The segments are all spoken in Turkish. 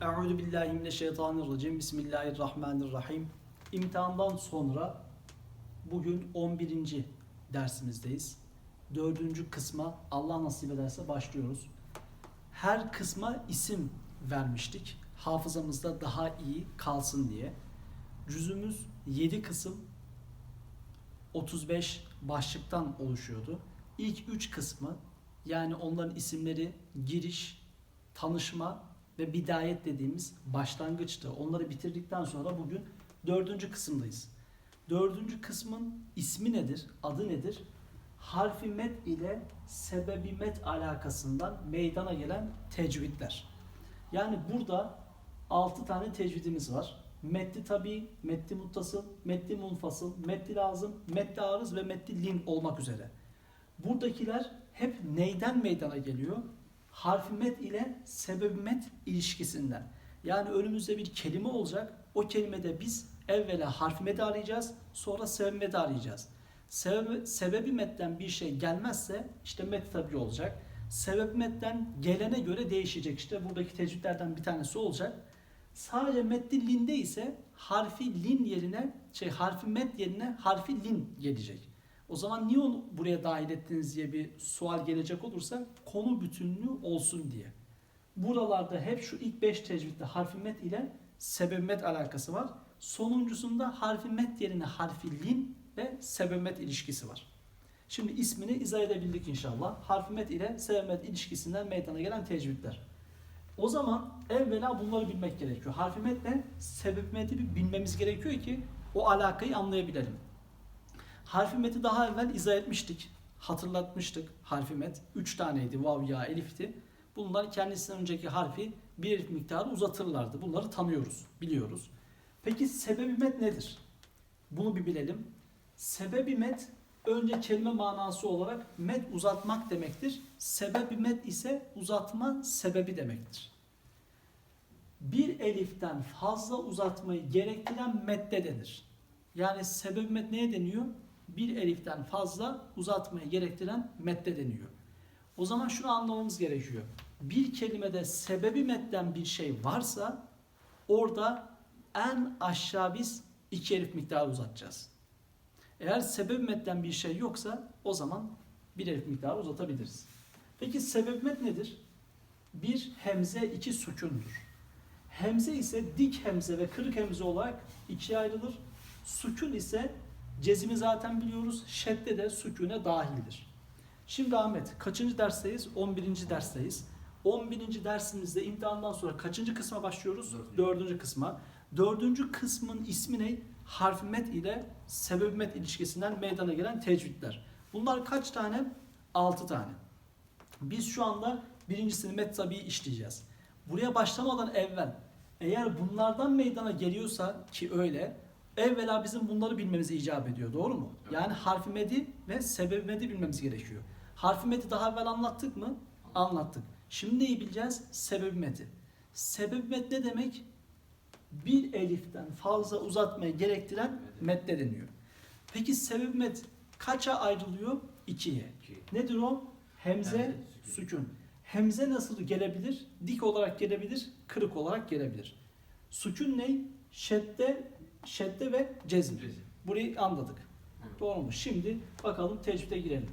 Euzu billahi mineşşeytanirracim. Bismillahirrahmanirrahim. İmtihandan sonra bugün 11. dersimizdeyiz. Dördüncü kısma Allah nasip ederse başlıyoruz. Her kısma isim vermiştik. Hafızamızda daha iyi kalsın diye. Cüzümüz 7 kısım 35 başlıktan oluşuyordu. İlk 3 kısmı yani onların isimleri giriş, tanışma ve bidayet dediğimiz başlangıçtı. Onları bitirdikten sonra bugün dördüncü kısımdayız. Dördüncü kısmın ismi nedir, adı nedir? Harfi met ile sebebi met alakasından meydana gelen tecvidler. Yani burada altı tane tecvidimiz var. Metli tabi, metli muttasıl, metli munfasıl, metli lazım, metli arız ve metli lin olmak üzere. Buradakiler hep neyden meydana geliyor? Harfi met ile sebebi met ilişkisinden. Yani önümüzde bir kelime olacak. O kelimede biz evvela harfi meti arayacağız. Sonra sebebi meti arayacağız. Sebebi, sebebi metten bir şey gelmezse işte met tabi olacak. Sebebi metten gelene göre değişecek. İşte buradaki tecvidlerden bir tanesi olacak. Sadece metli linde ise harfi lin yerine şey harfi met yerine harfi lin gelecek. O zaman niye onu buraya dahil ettiniz diye bir sual gelecek olursa konu bütünlüğü olsun diye. Buralarda hep şu ilk 5 tecvidde harfi met ile sebeb met alakası var. Sonuncusunda harfi met yerine harfi lin ve sebeb met ilişkisi var. Şimdi ismini izah edebildik inşallah. Harfi met ile sebeb met ilişkisinden meydana gelen tecvidler. O zaman evvela bunları bilmek gerekiyor. Harfi metle sebep meti bilmemiz gerekiyor ki o alakayı anlayabilelim. Harfi meti daha evvel izah etmiştik. Hatırlatmıştık harfi met. Üç taneydi. Vav, ya, elifti. Bunlar kendisinden önceki harfi bir elif miktarı uzatırlardı. Bunları tanıyoruz, biliyoruz. Peki sebebi met nedir? Bunu bir bilelim. Sebebi met önce kelime manası olarak met uzatmak demektir. Sebebi met ise uzatma sebebi demektir. Bir eliften fazla uzatmayı gerektiren medde denir. Yani sebebi met neye deniyor? Bir eliften fazla uzatmayı gerektiren medde deniyor. O zaman şunu anlamamız gerekiyor. Bir kelimede sebebi metten bir şey varsa orada en aşağı biz iki elif miktarı uzatacağız. Eğer sebep metten bir şey yoksa o zaman bir elif miktarı uzatabiliriz. Peki sebep met nedir? Bir hemze iki sükundur. Hemze ise dik hemze ve kırık hemze olarak ikiye ayrılır. Sükun ise cezimi zaten biliyoruz. Şedde de sükune dahildir. Şimdi Ahmet kaçıncı dersteyiz? 11. dersteyiz. 11. dersimizde imtihandan sonra kaçıncı kısma başlıyoruz? Dördüncü. Dördüncü kısma. Dördüncü kısmın ismi ne? Harf met ile sebep met ilişkisinden meydana gelen tecvidler. Bunlar kaç tane? 6 tane. Biz şu anda birincisini met tabii işleyeceğiz. Buraya başlamadan evvel eğer bunlardan meydana geliyorsa ki öyle evvela bizim bunları bilmemiz icap ediyor. Doğru mu? Evet. Yani harfi medi ve sebebi medi bilmemiz gerekiyor. Harfi medi daha evvel anlattık mı? Anlattık. Şimdi neyi bileceğiz? Sebebi medi. Sebebi med ne demek? Bir eliften fazla uzatmayı gerektiren medde deniyor. Peki sebebi med kaça ayrılıyor? İkiye. İki. Nedir o? Hemze, Hemze, sükun. sükun. Hemze nasıl gelebilir? Dik olarak gelebilir, kırık olarak gelebilir. Sükun ne? Şedde, şedde ve cezm. Burayı anladık. Evet. Doğru mu? Şimdi bakalım tecvide girelim.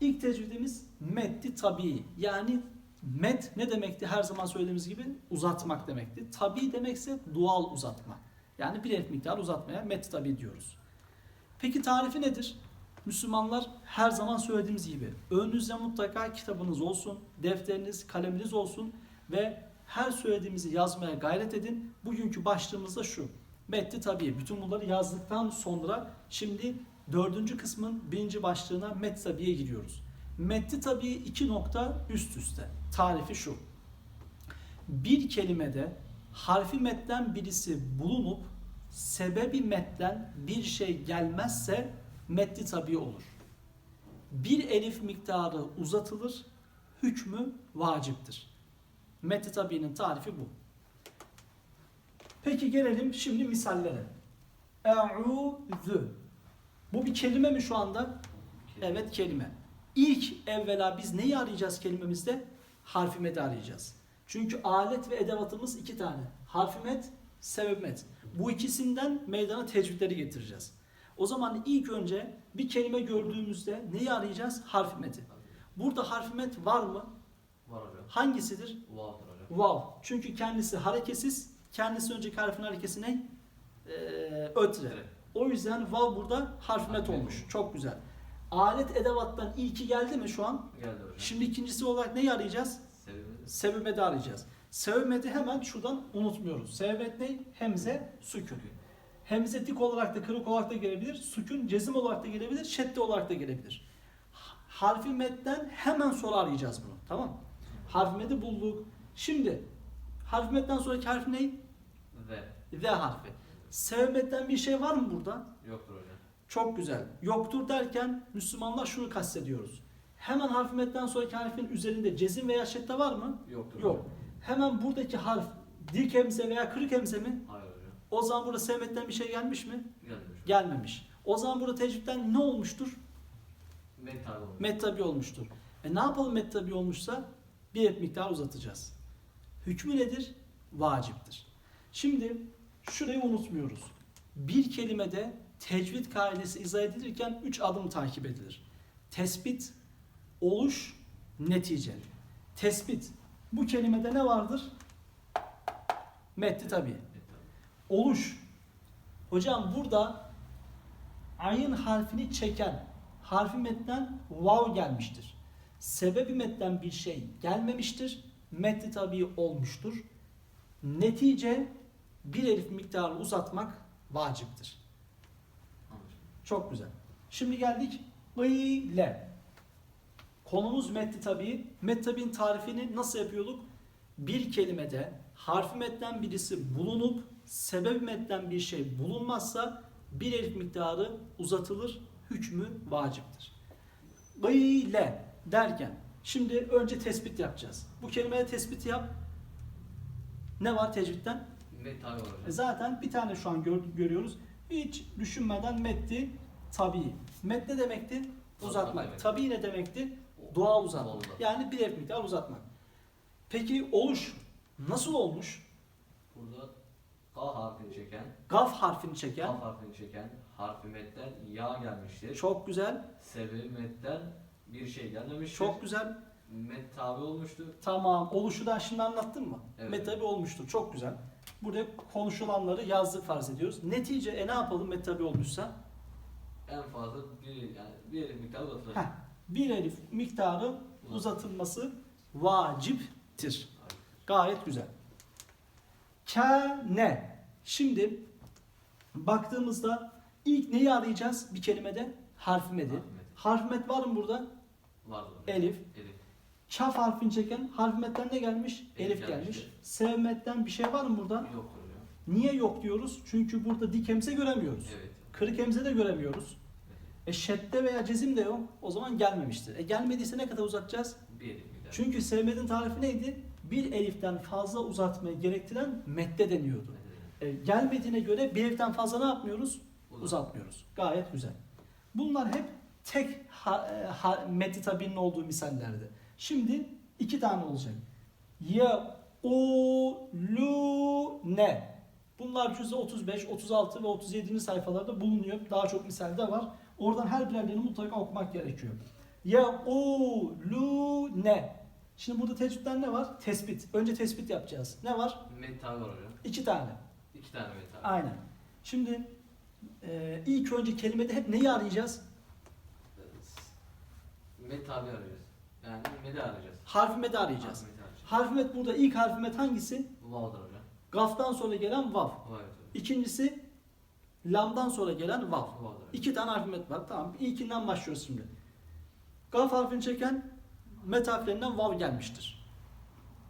İlk tecvidimiz metti tabii. Yani met ne demekti? Her zaman söylediğimiz gibi uzatmak demekti. Tabii demekse doğal uzatma. Yani bir elif miktar uzatmaya met tabii diyoruz. Peki tarifi nedir? Müslümanlar her zaman söylediğimiz gibi önünüzde mutlaka kitabınız olsun, defteriniz, kaleminiz olsun ve her söylediğimizi yazmaya gayret edin. Bugünkü başlığımız da şu. Metti tabii. Bütün bunları yazdıktan sonra şimdi dördüncü kısmın birinci başlığına met tabiye giriyoruz. Metti tabii iki nokta üst üste. Tarifi şu. Bir kelimede harfi metten birisi bulunup sebebi metten bir şey gelmezse metni tabi olur. Bir elif miktarı uzatılır, hükmü vaciptir. Metni tabiinin tarifi bu. Peki gelelim şimdi misallere. E'udhu. Bu bir kelime mi şu anda? Evet kelime. İlk evvela biz neyi arayacağız kelimemizde? Harfi medi arayacağız. Çünkü alet ve edevatımız iki tane. Harfi met, sebep met. Bu ikisinden meydana tecvidleri getireceğiz. O zaman ilk önce bir kelime gördüğümüzde neyi arayacağız? Harfi meti. Burada harfi met var mı? Var hocam. Hangisidir? Vav'dır hocam. Vav. Çünkü kendisi hareketsiz. Kendisi önceki harfin harekesi ne? Ee, ötre. Evet. O yüzden vav burada harf met olmuş. Çok güzel. Alet edevattan ilki geldi mi şu an? Geldi hocam. Şimdi ikincisi olarak neyi arayacağız? Sebebi Sebebedi arayacağız. Sebebedi hemen şuradan unutmuyoruz. Sebebet ne? Hemze, sükun. Hemze dik olarak da kırık olarak da gelebilir. Sükun cezim olarak da gelebilir. Şedde olarak da gelebilir. Harfi metten hemen sonra arayacağız bunu. Tamam? Harfi medi bulduk. Şimdi harfi metten sonraki harf ne? Ve V harfi. Sebebeden bir şey var mı burada? yoktur hocam. Çok güzel. Yoktur derken Müslümanlar şunu kastediyoruz. Hemen harfi metten sonraki harfin üzerinde cezim veya şedde var mı? Yoktur Yok. hocam. Hemen buradaki harf dik hemze veya kırık hemze mi? Hayır hocam. O zaman burada sevmetten bir şey gelmiş mi? Gelmemiş. Gelmemiş. O zaman burada tecrübden ne olmuştur? Metal olmuş. Mettabi olmuştur. E ne yapalım mettabi olmuşsa? Bir miktar uzatacağız. Hükmü nedir? Vaciptir. Şimdi şurayı unutmuyoruz. Bir kelimede tecvid kaidesi izah edilirken üç adım takip edilir. Tespit, oluş, netice. Tespit. Bu kelimede ne vardır? Metti tabii. Metal. Oluş. Hocam burada ayın harfini çeken harfi metten vav gelmiştir. Sebebi metten bir şey gelmemiştir. Metni tabi olmuştur. Netice bir elif miktarını uzatmak vaciptir. Çok güzel. Şimdi geldik ile. Konumuz metni tabi. Tabi'nin tarifini nasıl yapıyorduk? Bir kelimede harfi metten birisi bulunup sebebi metten bir şey bulunmazsa bir elif miktarı uzatılır. Hükmü vaciptir. ile derken şimdi önce tespit yapacağız. Bu kelimede tespit yap. Ne var tecvitten? Var hocam. E Zaten bir tane şu an gör- görüyoruz. Hiç düşünmeden metti tabii. Met ne demekti? Uzatmak demek. Tabii ne demekti? Doğal uzatmak. Uzatmak. Yani bir elf miktar uzatmak. Peki oluş nasıl olmuş? Burada K harfini çeken, Gaf harfini çeken. K harfini çeken harfi metten ya gelmiştir. Çok güzel. Sebebi metten bir şey gelmemiştir. Çok güzel. Met tabi olmuştu. Tamam. Oluşu da şimdi anlattın mı? Evet. Met tabi olmuştur. Çok güzel. Burada konuşulanları yazdık farz ediyoruz. Netice e ne yapalım met tabi olmuşsa? En fazla bir yani bir elif miktarı uzatılır. Heh, bir elif miktarı uzatılması vaciptir. Gayet güzel. Kâne. Şimdi baktığımızda ilk neyi arayacağız bir kelimede? Harfi medi. Harfi med. Var mı burada? Vardır. Elif. Elif. Kaf harfini çeken harfi medden ne gelmiş? Elif Elif gelmiş. gelmişti. Sevmetten bir şey var mı burada? Yoktur hocam. Niye yok diyoruz? Çünkü burada dik hemze göremiyoruz. Evet. Kırık hemze de göremiyoruz. E şedde veya cezim de yok. O zaman gelmemiştir. E gelmediyse ne kadar uzatacağız? Bir elif miktarı. Çünkü sevmedin tarifi neydi? Bir eliften fazla uzatmayı gerektiren medde deniyordu. E, gelmediğine göre bir eliften fazla ne yapmıyoruz? Uzat. Uzatmıyoruz. Gayet güzel. Bunlar hep tek ha, e, ha, meddi tabinin olduğu misallerdi. Şimdi iki tane olacak. Ya u lu ne. Bunlar cüzde 35, 36 ve 37. sayfalarda bulunuyor. Daha çok misalde var. Oradan her birerlerini mutlaka okumak gerekiyor. Ya u lu ne. Şimdi burada tecrübden ne var? Tespit. Önce tespit yapacağız. Ne var? Metal var hocam. İki tane. İki tane metal. Aynen. Şimdi e, ilk önce kelimede hep neyi arayacağız? Metal arayacağız. Yani medi arayacağız. Harfi med arayacağız. Harfi medi arayacağız. Harfi med burada ilk harfi med hangisi? Vav'dır hocam. Gaf'tan sonra gelen vav. Vav evet hocam. İkincisi lamdan sonra gelen vav. Vav'dır hocam. İki tane harfi met var. Tamam. İlkinden başlıyoruz şimdi. Gaf harfini çeken met harflerinden vav gelmiştir.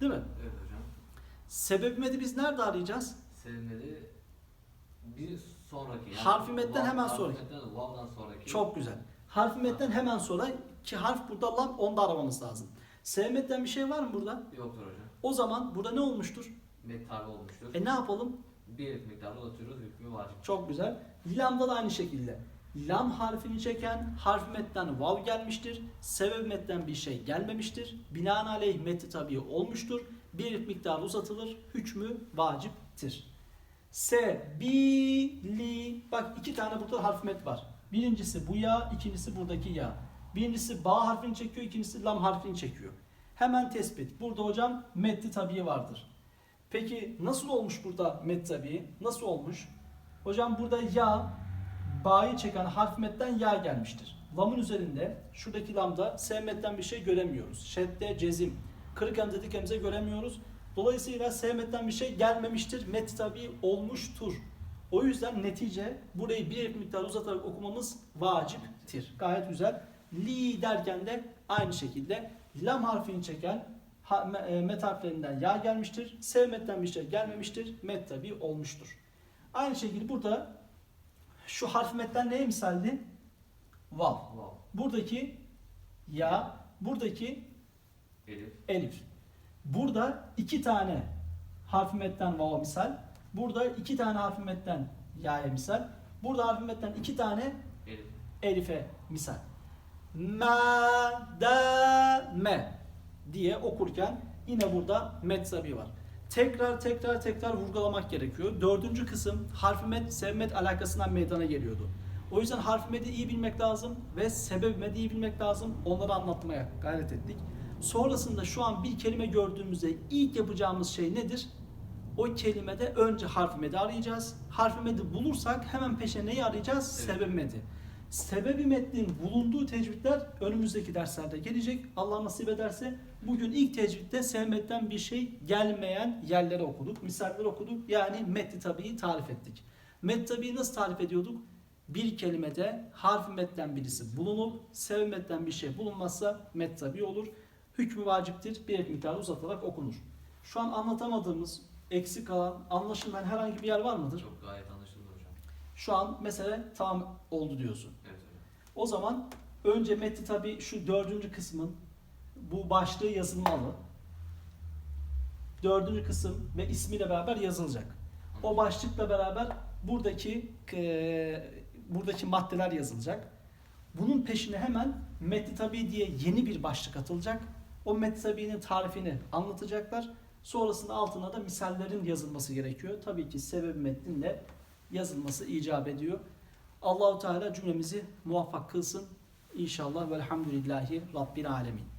Değil mi? Evet hocam. Sebep medi biz nerede arayacağız? Sevmedi bir sonraki. Yani Harfi metten hemen harfi sonraki. metten, Vav'dan sonraki. Çok güzel. Harfi metten hemen sonra ki harf burada lam onu da aramamız lazım. Sevmetten bir şey var mı burada? Yoktur hocam. O zaman burada ne olmuştur? Metal olmuştur. E ne yapalım? Bir elif miktarı uzatıyoruz. Hükmü vacip. Çok güzel. Lamda da aynı şekilde. Lam harfini çeken harf metten vav gelmiştir. Sebep metten bir şey gelmemiştir. Binaenaleyh metni tabi olmuştur. bir elif miktarı uzatılır. Hükmü vaciptir. Se, bi, li. Bak iki tane burada harf met var. Birincisi bu ya, ikincisi buradaki ya. Birincisi ba harfini çekiyor, ikincisi lam harfini çekiyor. Hemen tespit. Burada hocam metli tabii vardır. Peki nasıl olmuş burada met tabii? Nasıl olmuş? Hocam burada ya, ba'yı çeken harf metten ya gelmiştir. Lamın üzerinde şuradaki lamda sevmetten bir şey göremiyoruz. Şedde, cezim, kırık hemze, dik hemze göremiyoruz. Dolayısıyla sevmetten bir şey gelmemiştir. Met tabi olmuştur. O yüzden netice burayı bir miktar uzatarak okumamız vaciptir. Gayet güzel. Li derken de aynı şekilde lam harfini çeken e, met harflerinden ya gelmiştir. Sevmetten bir şey gelmemiştir. Met tabi olmuştur. Aynı şekilde burada şu harf metten neye misaldi? Vav. Wow. Buradaki ya, buradaki Elif. elif. Burada iki tane harf metten vava misal. Burada iki tane harf metten ya'ya misal. Burada harf metten iki tane Elif. elife misal. Ma, da, me diye okurken yine burada met sabi var. Tekrar tekrar tekrar vurgulamak gerekiyor. Dördüncü kısım harf met, sevmet alakasından meydana geliyordu. O yüzden harf medi iyi bilmek lazım ve sebep medi iyi bilmek lazım. Onları anlatmaya gayret ettik. Sonrasında şu an bir kelime gördüğümüzde ilk yapacağımız şey nedir? O kelimede önce harf medi arayacağız. Harf medi bulursak hemen peşine neyi arayacağız? Evet. Sebep medi. Sebebi metnin bulunduğu tecvidler önümüzdeki derslerde gelecek. Allah nasip ederse bugün ilk tecvidde sevmetten bir şey gelmeyen yerleri okuduk. Misaller okuduk. Yani metni tabiyi tarif ettik. Met tabiyi nasıl tarif ediyorduk? Bir kelimede harf metten birisi bulunup sevmetten bir şey bulunmazsa met tabi olur. Hükmü vaciptir. Bir miktarı uzatarak okunur. Şu an anlatamadığımız, eksik kalan, anlaşılmayan herhangi bir yer var mıdır? Çok gayet anlaşıldı hocam. Şu an mesele tamam oldu diyorsun. Evet hocam. O zaman önce metni tabi şu dördüncü kısmın bu başlığı yazılmalı. Dördüncü kısım ve ismiyle beraber yazılacak. O başlıkla beraber buradaki e, buradaki maddeler yazılacak. Bunun peşine hemen metni tabi diye yeni bir başlık atılacak. O metni tabi'nin tarifini anlatacaklar. Sonrasında altına da misallerin yazılması gerekiyor. Tabii ki sebep metninle yazılması icap ediyor. Allahu Teala cümlemizi muvaffak kılsın. İnşallah velhamdülillahi Rabbil alemin.